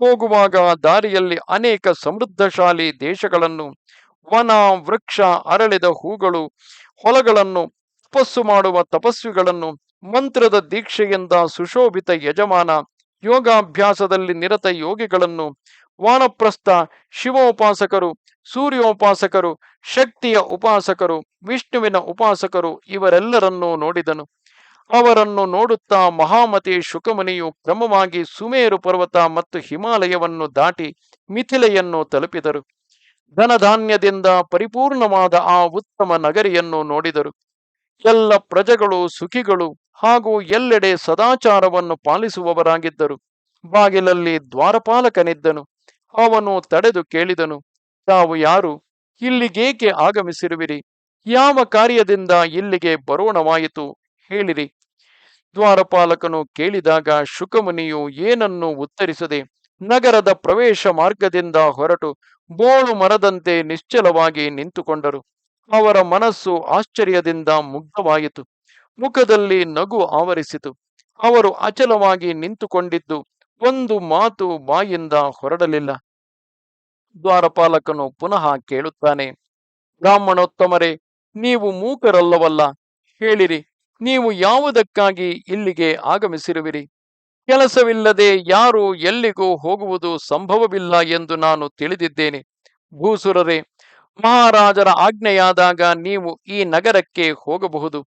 ಹೋಗುವಾಗ ದಾರಿಯಲ್ಲಿ ಅನೇಕ ಸಮೃದ್ಧಶಾಲಿ ದೇಶಗಳನ್ನು, ವನ, ವೃಕ್ಷ, ಅರಳಿದ ಹೂಗಳು, ಹೊಲಗಳನ್ನು, ತಪಸ್ಸು ಮಾಡುವ ತಪಸ್ವಿಗಳನ್ನು, ಮಂತ್ರದ ದೀಕ್ಷೆಯಿಂದ ಸುಶೋಭಿತ ಯಜಮಾನ, ಯೋಗಾಭ್ಯಾಸದಲ್ಲಿ ನಿರತ ಯೋಗಿಗಳನ್ನು, ವಾನಪ್ರಸ್ಥ, ಶಿವೋಪಾಸಕರು, ಸೂರ್ಯೋಪಾಸಕರು, ಶಕ್ತಿಯ ಉಪಾಸಕರು ವಿಷ್ಣುವಿನ ಉಪಾಸಕರು ಇವರೆಲ್ಲರನ್ನೂ ನೋಡಿದನು. ಅವರನ್ನು ನೋಡುತ್ತಾ ಮಹಾಮತಿ ಶುಕಮುನಿಯು ಕ್ರಮವಾಗಿ ಸುಮೇರು ಪರ್ವತ ಮತ್ತು ಹಿಮಾಲಯವನ್ನು ದಾಟಿ ಮಿಥಿಲೆಯನ್ನು ತಲುಪಿದರು. ಧನಧಾನ್ಯದಿಂದ ಪರಿಪೂರ್ಣವಾದ ಆ ಉತ್ತಮ ನಗರಿಯನ್ನು ನೋಡಿದರು. ಎಲ್ಲ ಪ್ರಜೆಗಳು, ಸುಖಿಗಳು ಹಾಗೂ ಎಲ್ಲೆಡೆ ಸದಾಚಾರವನ್ನು ಪಾಲಿಸುವವರಾಗಿದ್ದರು. ಬಾಗಿಲಲ್ಲಿ ದ್ವಾರಪಾಲಕನಿದ್ದನು. ಅವನು ತಡೆದು ಕೇಳಿದನು, ತಾವು ಯಾರು? ಇಲ್ಲಿಗೇಕೆ ಆಗಮಿಸಿರುವಿರಿ? ಯಾವ ಕಾರ್ಯದಿಂದ ಇಲ್ಲಿಗೆ ಬರೋಣವಾಯಿತು ಹೇಳಿರಿ. ದ್ವಾರಪಾಲಕನು ಕೇಳಿದಾಗ ಶುಕಮುನಿಯು ಏನನ್ನು ಉತ್ತರಿಸದೆ ನಗರದ ಪ್ರವೇಶ ಮಾರ್ಗದಿಂದ ಹೊರಟು ಬೋಳು ಮರದಂತೆ ನಿಶ್ಚಲವಾಗಿ ನಿಂತುಕೊಂಡರು. ಅವರ ಮನಸ್ಸು ಆಶ್ಚರ್ಯದಿಂದ ಮುಗ್ಧವಾಯಿತು. ಮುಖದಲ್ಲಿ ನಗು ಆವರಿಸಿತು. ಅವರು ಅಚಲವಾಗಿ ನಿಂತುಕೊಂಡಿದ್ದು ಒಂದು ಮಾತು ಬಾಯಿಂದ ಹೊರಡಲಿಲ್ಲ. ದ್ವಾರಪಾಲಕನು ಪುನಃ ಕೇಳುತ್ತಾನೆ, ಬ್ರಾಹ್ಮಣೋತ್ತಮರೇ ನೀವು ಮೂಕರಲ್ಲವಲ್ಲ? ಹೇಳಿರಿ, ನೀವು ಯಾವುದಕ್ಕಾಗಿ ಇಲ್ಲಿಗೆ ಆಗಮಿಸಿರುವಿರಿ? ಕೆಲಸವಿಲ್ಲದೆ ಯಾರು ಎಲ್ಲಿಗೂ ಹೋಗುವುದು ಸಂಭವವಿಲ್ಲ ಎಂದು ನಾನು ತಿಳಿದಿದ್ದೇನೆ. ಭೂಸುರರೇ, ಮಹಾರಾಜರ ಆಜ್ಞೆಯಾದಾಗ ನೀವು ಈ ನಗರಕ್ಕೆ ಹೋಗಬಹುದು.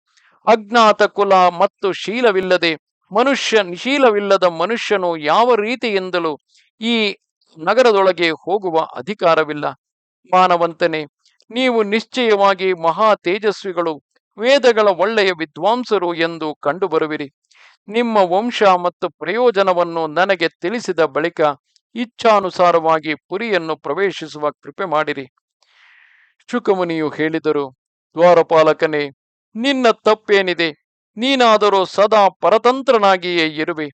ಅಜ್ಞಾತ ಕುಲ ಮತ್ತು ಶೀಲವಿಲ್ಲದೆ, ಮನುಷ್ಯ, ಶೀಲವಿಲ್ಲದ ಮನುಷ್ಯನು ಯಾವ ರೀತಿಯಿಂದಲೂ ಈ ನಗರದೊಳಗೆ ಹೋಗುವ ಅಧಿಕಾರವಿಲ್ಲ. ಮಾನವಂತನೇ ನೀವು ನಿಶ್ಚಯವಾಗಿ ಮಹಾ ತೇಜಸ್ವಿಗಳು, ವೇದಗಳ ಒಳ್ಳೆಯ ವಿದ್ವಾಂಸರು ಎಂದು ಕಂಡುಬರುವಿರಿ. ನಿಮ್ಮ ವಂಶ ಮತ್ತು ಪ್ರಯೋಜನವನ್ನು ನನಗೆ ತಿಳಿಸಿದ ಬಳಿಕ ಇಚ್ಛಾನುಸಾರವಾಗಿ ಪುರಿಯನ್ನು ಪ್ರವೇಶಿಸುವ ಕೃಪೆ ಮಾಡಿರಿ. ಶುಕಮುನಿಯು ಹೇಳಿದರು, ದ್ವಾರಪಾಲಕನೇ, ನಿನ್ನ ತಪ್ಪೇನಿದೆ? ನೀನಾದರೂ ಸದಾ ಪರತಂತ್ರನಾಗಿಯೇ ಇರುವೆ.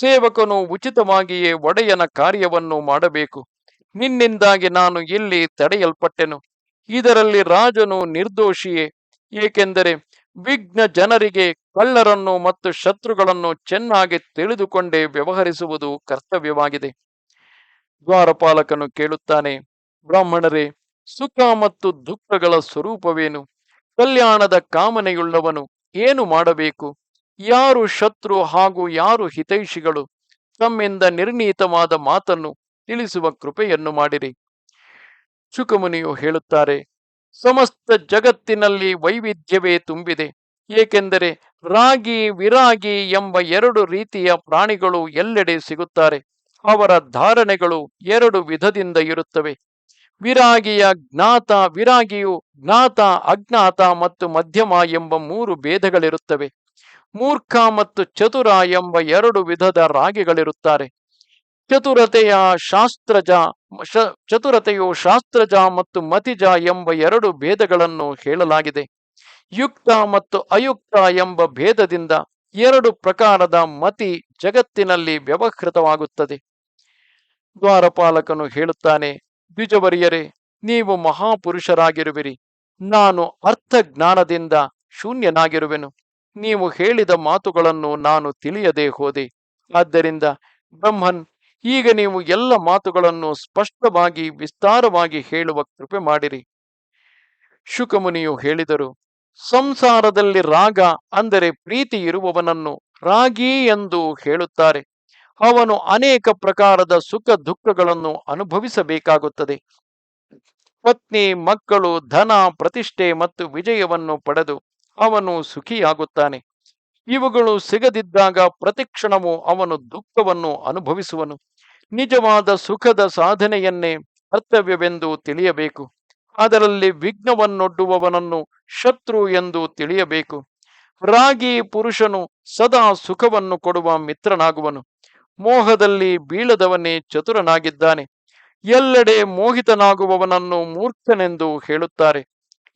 ಸೇವಕನು ಉಚಿತವಾಗಿಯೇ ಒಡೆಯನ ಕಾರ್ಯವನ್ನು ಮಾಡಬೇಕು. ನಿನ್ನಿಂದಾಗಿ ನಾನು ಇಲ್ಲಿ ತಡೆಯಲ್ಪಟ್ಟೆನು. ಇದರಲ್ಲಿ ರಾಜನು ನಿರ್ದೋಷಿಯೇ, ಏಕೆಂದರೆ ವಿಘ್ನ ಜನರಿಗೆ ಕಳ್ಳರನ್ನು ಮತ್ತು ಶತ್ರುಗಳನ್ನು ಚೆನ್ನಾಗಿ ತಿಳಿದುಕೊಂಡೇ ವ್ಯವಹರಿಸುವುದು ಕರ್ತವ್ಯವಾಗಿದೆ. ದ್ವಾರಪಾಲಕನು ಕೇಳುತ್ತಾನೆ, ಬ್ರಾಹ್ಮಣರೇ, ಸುಖ ಮತ್ತು ದುಃಖಗಳ ಸ್ವರೂಪವೇನು? ಕಲ್ಯಾಣದ ಕಾಮನೆಯುಳ್ಳವನು ಏನು ಮಾಡಬೇಕು? ಯಾರು ಶತ್ರು ಹಾಗೂ ಯಾರು ಹಿತೈಷಿಗಳು? ತಮ್ಮಿಂದ ನಿರ್ಣೀತವಾದ ಮಾತನ್ನು ತಿಳಿಸುವ ಕೃಪೆಯನ್ನು ಮಾಡಿರಿ. ಶುಕಮುನಿಯು ಹೇಳುತ್ತಾರೆ, ಸಮಸ್ತ ಜಗತ್ತಿನಲ್ಲಿ ವೈವಿಧ್ಯವೇ ತುಂಬಿದೆ. ಏಕೆಂದರೆ ರಾಗಿ ವಿರಾಗಿ ಎಂಬ ಎರಡು ರೀತಿಯ ಪ್ರಾಣಿಗಳು ಎಲ್ಲೆಡೆ ಸಿಗುತ್ತಾರೆ. ಅವರ ಧಾರಣೆಗಳು ಎರಡು ವಿಧದಿಂದ ಇರುತ್ತವೆ. ವಿರಾಗಿಯ ಜ್ಞಾತ ವಿರಾಗಿಯು ಜ್ಞಾತ, ಅಜ್ಞಾತ ಮತ್ತು ಮಧ್ಯಮ ಎಂಬ ಮೂರು ಭೇದಗಳಿರುತ್ತವೆ. ಮೂರ್ಖ ಮತ್ತು ಚತುರ ಎಂಬ ಎರಡು ವಿಧದ ರಾಗಿಗಳಿರುತ್ತಾರೆ. ಚತುರತೆಯ ಶಾಸ್ತ್ರಜ ಚತುರತೆಯು ಶಾಸ್ತ್ರಜ ಮತ್ತು ಮತಿಜ ಎಂಬ ಎರಡು ಭೇದಗಳನ್ನು ಹೇಳಲಾಗಿದೆ. ಯುಕ್ತ ಮತ್ತು ಅಯುಕ್ತ ಎಂಬ ಭೇದದಿಂದ ಎರಡು ಪ್ರಕಾರದ ಮತಿ ಜಗತ್ತಿನಲ್ಲಿ ವ್ಯವಹೃತವಾಗುತ್ತದೆ. ದ್ವಾರಪಾಲಕನು ಹೇಳುತ್ತಾನೆ, ದ್ವಿಜವರಿಯರೇ, ನೀವು ಮಹಾಪುರುಷರಾಗಿರುವಿರಿ. ನಾನು ಅರ್ಥ ಜ್ಞಾನದಿಂದ ಶೂನ್ಯನಾಗಿರುವೆನು. ನೀವು ಹೇಳಿದ ಮಾತುಗಳನ್ನು ನಾನು ತಿಳಿಯದೆ ಹೋದೆ. ಆದ್ದರಿಂದ ಬ್ರಹ್ಮನ್ ಈಗ ನೀವು ಎಲ್ಲ ಮಾತುಗಳನ್ನು ಸ್ಪಷ್ಟವಾಗಿ, ವಿಸ್ತಾರವಾಗಿ ಹೇಳುವ ಕೃಪೆ ಮಾಡಿರಿ. ಶುಕಮುನಿಯು ಹೇಳಿದರು, ಸಂಸಾರದಲ್ಲಿ ರಾಗ ಅಂದರೆ ಪ್ರೀತಿ ಇರುವವನನ್ನು ರಾಗಿ ಎಂದು ಹೇಳುತ್ತಾರೆ. ಅವನು ಅನೇಕ ಪ್ರಕಾರದ ಸುಖ ದುಃಖಗಳನ್ನು ಅನುಭವಿಸಬೇಕಾಗುತ್ತದೆ. ಪತ್ನಿ, ಮಕ್ಕಳು, ಧನ, ಪ್ರತಿಷ್ಠೆ ಮತ್ತು ವಿಜಯವನ್ನು ಪಡೆದು ಅವನು ಸುಖಿಯಾಗುತ್ತಾನೆ. ಇವುಗಳು ಸಿಗದಿದ್ದಾಗ ಪ್ರತಿಕ್ಷಣವೂ ಅವನು ದುಃಖವನ್ನು ಅನುಭವಿಸುವನು. ನಿಜವಾದ ಸುಖದ ಸಾಧನೆಯನ್ನೇ ಕರ್ತವ್ಯವೆಂದು ತಿಳಿಯಬೇಕು. ಅದರಲ್ಲಿ ವಿಘ್ನವನ್ನೊಡ್ಡುವವನನ್ನು ಶತ್ರು ಎಂದು ತಿಳಿಯಬೇಕು. ರಾಗಿ ಪುರುಷನು ಸದಾ ಸುಖವನ್ನು ಕೊಡುವ ಮಿತ್ರನಾಗುವನು. ಮೋಹದಲ್ಲಿ ಬೀಳದವನೇ ಚತುರನಾಗಿದ್ದಾನೆ. ಎಲ್ಲೆಡೆ ಮೋಹಿತನಾಗುವವನನ್ನು ಮೂರ್ಖನೆಂದು ಹೇಳುತ್ತಾರೆ.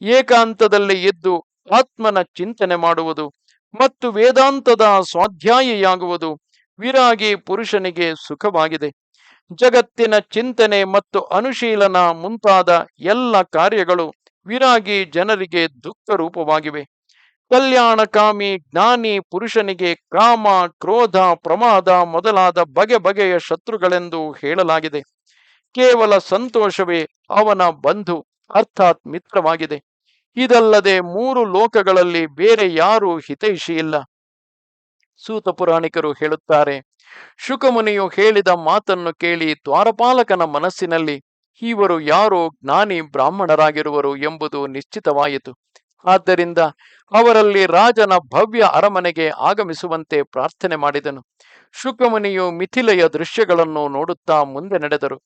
ಏಕಾಂತದಲ್ಲಿ ಎದ್ದು ಆತ್ಮನ ಚಿಂತನೆ ಮಾಡುವುದು ಮತ್ತು ವೇದಾಂತದ ಸ್ವಾಧ್ಯಾಯಿಯಾಗುವುದು ವಿರಾಗಿ ಪುರುಷನಿಗೆ ಸುಖವಾಗಿದೆ. ಜಗತ್ತಿನ ಚಿಂತನೆ ಮತ್ತು ಅನುಶೀಲನ ಮುಂತಾದ ಎಲ್ಲ ಕಾರ್ಯಗಳು ವಿರಾಗಿ ಜನರಿಗೆ ದುಃಖ ರೂಪವಾಗಿವೆ ಕಲ್ಯಾಣಕಾಮಿ ಜ್ಞಾನಿ ಪುರುಷನಿಗೆ ಕಾಮ, ಕ್ರೋಧ, ಪ್ರಮಾದ ಮೊದಲಾದ ಬಗೆ ಬಗೆಯ ಶತ್ರುಗಳೆಂದು ಹೇಳಲಾಗಿದೆ. ಕೇವಲ ಸಂತೋಷವೇ ಅವನ ಬಂಧು, ಅರ್ಥಾತ್ ಮಿತ್ರವಾಗಿದೆ. ಇದಲ್ಲದೆ ಮೂರು ಲೋಕಗಳಲ್ಲಿ ಬೇರೆ ಯಾರೂ ಹಿತೈಷಿ ಇಲ್ಲ. ಸೂತ ಪುರಾಣಿಕರು ಹೇಳುತ್ತಾರೆ ಶುಕಮುನಿಯು ಹೇಳಿದ ಮಾತನ್ನು ಕೇಳಿ ದ್ವಾರಪಾಲಕನ ಮನಸ್ಸಿನಲ್ಲಿ, ಇವರು ಯಾರೋ ಜ್ಞಾನಿ ಬ್ರಾಹ್ಮಣರಾಗಿರುವರು ಎಂಬುದು ನಿಶ್ಚಿತವಾಯಿತು. ಆದ್ದರಿಂದ ಅವರಲ್ಲಿ ರಾಜನ ಭವ್ಯ ಅರಮನೆಗೆ ಆಗಮಿಸುವಂತೆ ಪ್ರಾರ್ಥನೆ ಮಾಡಿದನು. ಶುಕಮುನಿಯು ಮಿಥಿಲೆಯ ದೃಶ್ಯಗಳನ್ನು ನೋಡುತ್ತಾ ಮುಂದೆ ನಡೆದರು.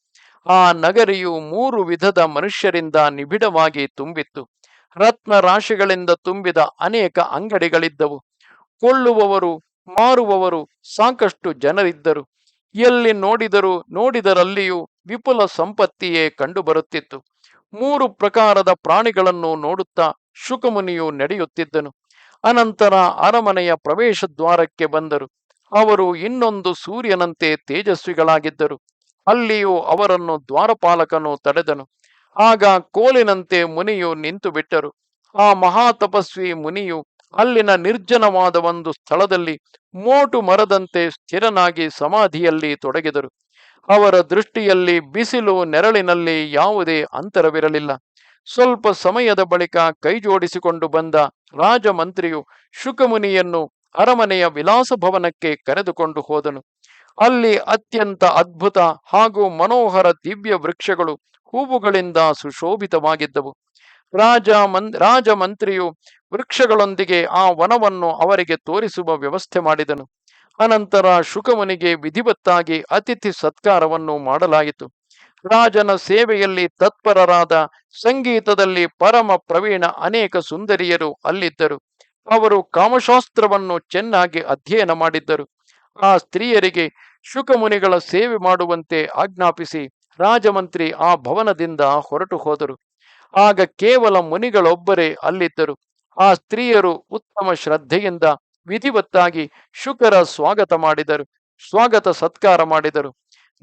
ಆ ನಗರಿಯು ಮೂರು ವಿಧದ ಮನುಷ್ಯರಿಂದ ನಿಬಿಡವಾಗಿ ತುಂಬಿತ್ತು. ರತ್ನ ರಾಶಿಗಳಿಂದ ತುಂಬಿದ ಅನೇಕ ಅಂಗಡಿಗಳಿದ್ದವು. ಕೊಳ್ಳುವವರು ಮಾರುವವರು ಸಾಕಷ್ಟು ಜನರಿದ್ದರು. ಎಲ್ಲಿ ನೋಡಿದರೂ ನೋಡಿದರಲ್ಲಿಯೂ ವಿಪುಲ ಸಂಪತ್ತಿಯೇ ಕಂಡುಬರುತ್ತಿತ್ತು. ಮೂರು ಪ್ರಕಾರದ ಪ್ರಾಣಿಗಳನ್ನು ನೋಡುತ್ತಾ ಶುಕಮುನಿಯು ನಡೆಯುತ್ತಿದ್ದನು. ಅನಂತರ ಅರಮನೆಯ ಪ್ರವೇಶ ದ್ವಾರಕ್ಕೆ ಬಂದರು. ಅವರು ಇನ್ನೊಂದು ಸೂರ್ಯನಂತೆ ತೇಜಸ್ವಿಗಳಾಗಿದ್ದರು. ಅಲ್ಲಿಯೂ ಅವರನ್ನು ದ್ವಾರಪಾಲಕನು ತಡೆದನು. ಆಗ ಕೋಲಿನಂತೆ ಮುನಿಯು ನಿಂತು ಬಿಟ್ಟರು ಆ ಮಹಾತಪಸ್ವಿ ಮುನಿಯು ಅಲ್ಲಿನ ನಿರ್ಜನವಾದ ಒಂದು ಸ್ಥಳದಲ್ಲಿ ಮೋಟು ಮರದಂತೆ ಸ್ಥಿರನಾಗಿ ಸಮಾಧಿಯಲ್ಲಿ ತೊಡಗಿದರು. ಅವರ ದೃಷ್ಟಿಯಲ್ಲಿ ಬಿಸಿಲು ನೆರಳಿನಲ್ಲಿ ಯಾವುದೇ ಅಂತರವಿರಲಿಲ್ಲ. ಸ್ವಲ್ಪ ಸಮಯದ ಬಳಿಕ ಕೈಜೋಡಿಸಿಕೊಂಡು ಬಂದ ರಾಜಮಂತ್ರಿಯು ಶುಕಮುನಿಯನ್ನು ಅರಮನೆಯ ವಿಲಾಸ ಭವನಕ್ಕೆ ಕರೆದುಕೊಂಡು ಹೋದನು. ಅಲ್ಲಿ ಅತ್ಯಂತ ಅದ್ಭುತ ಹಾಗೂ ಮನೋಹರ ದಿವ್ಯ ವೃಕ್ಷಗಳು ಹೂವುಗಳಿಂದ ಸುಶೋಭಿತವಾಗಿದ್ದವು. ರಾಜ ಮನ್ ರಾಜಮಂತ್ರಿಯು ವೃಕ್ಷಗಳೊಂದಿಗೆ ಆ ವನವನ್ನು ಅವರಿಗೆ ತೋರಿಸುವ ವ್ಯವಸ್ಥೆ ಮಾಡಿದನು. ಅನಂತರ ಶುಕಮುನಿಗೆ ವಿಧಿವತ್ತಾಗಿ ಅತಿಥಿ ಸತ್ಕಾರವನ್ನು ಮಾಡಲಾಯಿತು. ರಾಜನ ಸೇವೆಯಲ್ಲಿ ತತ್ಪರರಾದ ಸಂಗೀತದಲ್ಲಿ ಪರಮ ಪ್ರವೀಣ ಅನೇಕ ಸುಂದರಿಯರು ಅಲ್ಲಿದ್ದರು. ಅವರು ಕಾಮಶಾಸ್ತ್ರವನ್ನು ಚೆನ್ನಾಗಿ ಅಧ್ಯಯನ ಮಾಡಿದ್ದರು. ಆ ಸ್ತ್ರೀಯರಿಗೆ ಶುಕಮುನಿಗಳ ಸೇವೆ ಮಾಡುವಂತೆ ಆಜ್ಞಾಪಿಸಿ ರಾಜಮಂತ್ರಿ ಆ ಭವನದಿಂದ ಹೊರಟು ಹೋದರು. ಆಗ ಕೇವಲ ಮುನಿಗಳೊಬ್ಬರೇ ಅಲ್ಲಿದ್ದರು. ಆ ಸ್ತ್ರೀಯರು ಉತ್ತಮ ಶ್ರದ್ಧೆಯಿಂದ ವಿಧಿವತ್ತಾಗಿ ಶುಕರ ಸ್ವಾಗತ ಮಾಡಿದರು, ಸ್ವಾಗತ ಸತ್ಕಾರ ಮಾಡಿದರು.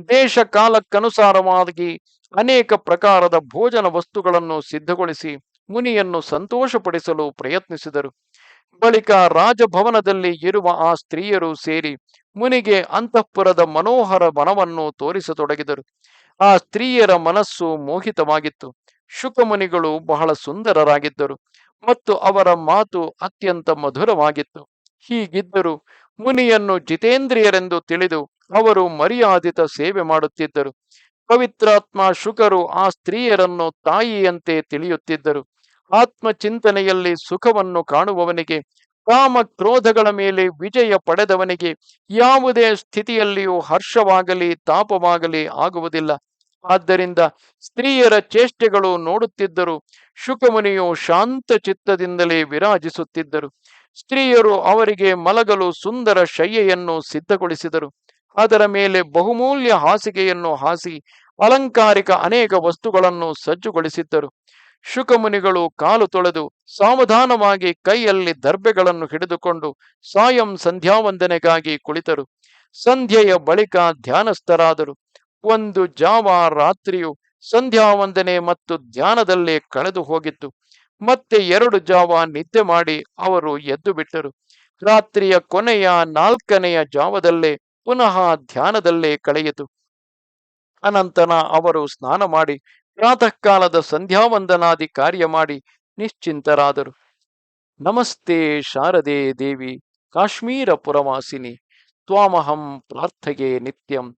ದೇಶ ಕಾಲಕ್ಕನುಸಾರವಾಗಿ ಅನೇಕ ಪ್ರಕಾರದ ಭೋಜನ ವಸ್ತುಗಳನ್ನು ಸಿದ್ಧಗೊಳಿಸಿ ಮುನಿಯನ್ನು ಸಂತೋಷಪಡಿಸಲು ಪ್ರಯತ್ನಿಸಿದರು. ಬಳಿಕ ರಾಜಭವನದಲ್ಲಿ ಇರುವ ಆ ಸ್ತ್ರೀಯರು ಸೇರಿ ಮುನಿಗೆ ಅಂತಃಪುರದ ಮನೋಹರ ವನವನ್ನು ತೋರಿಸತೊಡಗಿದರು. ಆ ಸ್ತ್ರೀಯರ ಮನಸ್ಸು ಮೋಹಿತವಾಗಿತ್ತು. ಶುಕಮುನಿಗಳು ಬಹಳ ಸುಂದರರಾಗಿದ್ದರು ಮತ್ತು ಅವರ ಮಾತು ಅತ್ಯಂತ ಮಧುರವಾಗಿತ್ತು. ಹೀಗಿದ್ದರೂ ಮುನಿಯನ್ನು ಜಿತೇಂದ್ರಿಯರೆಂದು ತಿಳಿದು ಅವರು ಮರ್ಯಾದಿತ ಸೇವೆ ಮಾಡುತ್ತಿದ್ದರು. ಪವಿತ್ರಾತ್ಮ ಶುಕರು ಆ ಸ್ತ್ರೀಯರನ್ನು ತಾಯಿಯಂತೆ ತಿಳಿಯುತ್ತಿದ್ದರು. ಆತ್ಮಚಿಂತನೆಯಲ್ಲಿ ಸುಖವನ್ನು ಕಾಣುವವನಿಗೆ ಕಾಮ ಕ್ರೋಧಗಳ ಮೇಲೆ ವಿಜಯ ಪಡೆದವನಿಗೆ ಯಾವುದೇ ಸ್ಥಿತಿಯಲ್ಲಿಯೂ ಹರ್ಷವಾಗಲಿ ತಾಪವಾಗಲಿ ಆಗುವುದಿಲ್ಲ. ಆದ್ದರಿಂದ ಸ್ತ್ರೀಯರ ಚೇಷ್ಟೆಗಳು ನೋಡುತ್ತಿದ್ದರು. ಶುಕಮುನಿಯು ಶಾಂತ ಚಿತ್ತದಿಂದಲೇ ವಿರಾಜಿಸುತ್ತಿದ್ದರು. ಸ್ತ್ರೀಯರು ಅವರಿಗೆ ಮಲಗಲು ಸುಂದರ ಶಯ್ಯೆಯನ್ನು ಸಿದ್ಧಗೊಳಿಸಿದರು. ಅದರ ಮೇಲೆ ಬಹುಮೂಲ್ಯ ಹಾಸಿಗೆಯನ್ನು ಹಾಸಿ ಅಲಂಕಾರಿಕ ಅನೇಕ ವಸ್ತುಗಳನ್ನು ಸಜ್ಜುಗೊಳಿಸಿದ್ದರು. ಶುಕಮುನಿಗಳು ಕಾಲು ತೊಳೆದು ಸಾವಧಾನವಾಗಿ ಕೈಯಲ್ಲಿ ದರ್ಬೆಗಳನ್ನು ಹಿಡಿದುಕೊಂಡು ಸಾಯಂ ಸಂಧ್ಯಾವಂದನೆಗಾಗಿ ಕುಳಿತರು. ಸಂಧ್ಯೆಯ ಬಳಿಕ ಧ್ಯಾನಸ್ಥರಾದರು. ಒಂದು ಜಾವ ರಾತ್ರಿಯು ಸಂಧ್ಯಾವಂದನೆ ಮತ್ತು ಧ್ಯಾನದಲ್ಲೇ ಕಳೆದು ಹೋಗಿತ್ತು. ಮತ್ತೆ ಎರಡು ಜಾವ ನಿದ್ದೆ ಮಾಡಿ ಅವರು ಎದ್ದು ಬಿಟ್ಟರು. ರಾತ್ರಿಯ ಕೊನೆಯ ನಾಲ್ಕನೆಯ ಜಾವದಲ್ಲೇ ಪುನಃ ಧ್ಯಾನದಲ್ಲೇ ಕಳೆಯಿತು. ಅನಂತರ ಅವರು ಸ್ನಾನ ಮಾಡಿ ಪ್ರಾತಃ ಕಾಲದ ಸಂಧ್ಯಾವಂದನಾದಿ ಕಾರ್ಯ ಮಾಡಿ ನಿಶ್ಚಿಂತರಾದರು. ನಮಸ್ತೆ ಶಾರದೆ ದೇವಿ, ಕಾಶ್ಮೀರ ಪುರವಾಸಿನಿ, ತ್ವಾಮಹಂ ಪ್ರಾರ್ಥಗೆ ನಿತ್ಯಂ.